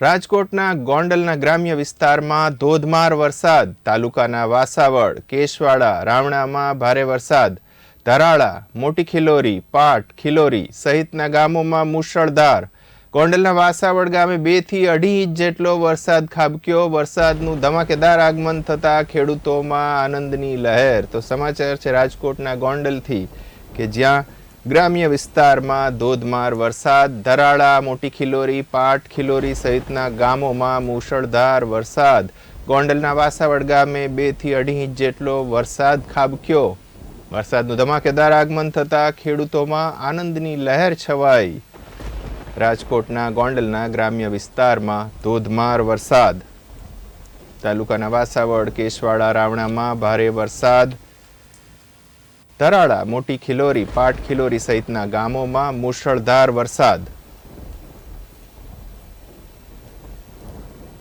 રાજકોટના ગોંડલના ગ્રામ્ય વિસ્તારમાં ધોધમાર વરસાદ. તાલુકાના વાસાવડ કેશવાડા, રાવણામાં ભારે વરસાદ. ધરાળા, મોટી ખિલોરી, પાટ, ખિલોરી સહિતના ગામોમાં મુશળધાર. ગોંડલના વાસાવડ ગામે બેથી અઢી ઇંચ જેટલો વરસાદ ખાબક્યો. વરસાદનું ધમાકેદાર આગમન થતા ખેડૂતોમાં આનંદની લહેર. તો સમાચાર છે રાજકોટના ગોંડલથી, કે જ્યાં ગ્રામ્ય વિસ્તારમાં ધોધમાર વરસાદ, ધરાળા, મોટી ખિલોરી, પાટ ખિલોરી સહિતના ગામોમાં મુશળધાર વરસાદ. ગોંડલના વાસાવડ ગામે બેથી અઢી ઇંચ જેટલો વરસાદ ખાબક્યો. વરસાદનું ધમાકેદાર આગમન થતાં ખેડૂતોમાં આનંદની લહેર છવાઈ. રાજકોટના ગોંડલના ગ્રામ્ય વિસ્તારમાં ધોધમાર વરસાદ. તાલુકાના વાસાવડ, કેશવાડા, રાવણામાં ભારે વરસાદ. ધરાળા મોટી ખિલોરી પાટ ખિલોરી સહિતના ગામોમાં મુશળધાર વરસાદ